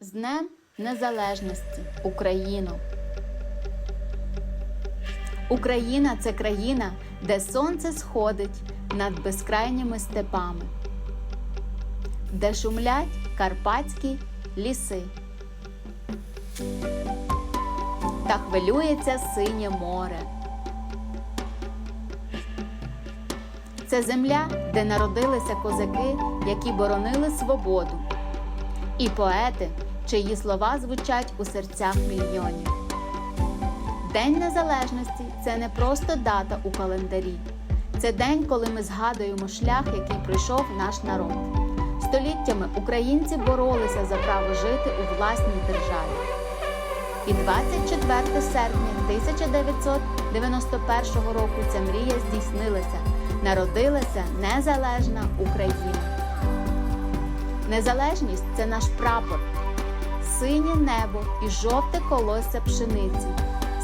З Днем Незалежності Україну! Україна це країна, де сонце сходить над безкрайніми степами, де шумлять карпатські ліси та хвилюється синє море. Це земля, де народилися козаки, які боронили свободу, і поети, чиї слова звучать у серцях мільйонів. День Незалежності це не просто дата у календарі. Це день, коли ми згадуємо шлях, який пройшов наш народ. Століттями українці боролися за право жити у власній державі. І 24 серпня 1991 року ця мрія здійснилася. Народилася незалежна Україна. Незалежність це наш прапор, синє небо і жовте колосся пшениці,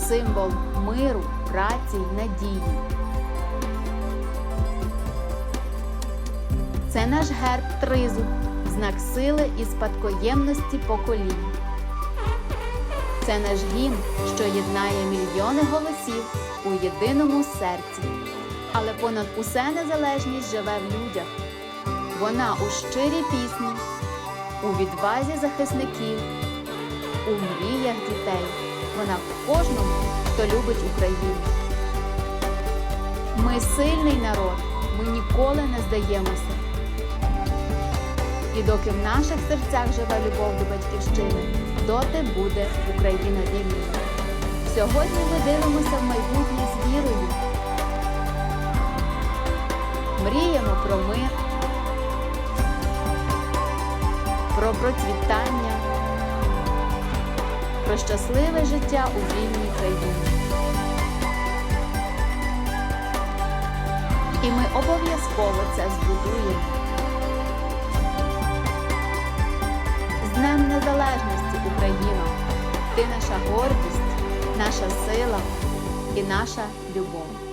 символ миру, праці й надії. Це наш герб тризуб, знак сили і спадкоємності поколінь. Це наш гімн, що єднає мільйони голосів у єдиному серці. Але понад усе незалежність живе в людях. Вона у щирій пісні, у відвазі захисників, у мріях дітей. Вона в кожному, хто любить Україну. Ми сильний народ, ми ніколи не здаємося. І доки в наших серцях живе любов до батьківщини, доти буде Україна вільною. Сьогодні ми дивимося в майбутнє з вірою. Мріємо про мир, про процвітання, про щасливе життя у вільній країні. І ми обов'язково це збудуємо. З Днем Незалежності Україна! Ти наша гордість, наша сила і наша любов.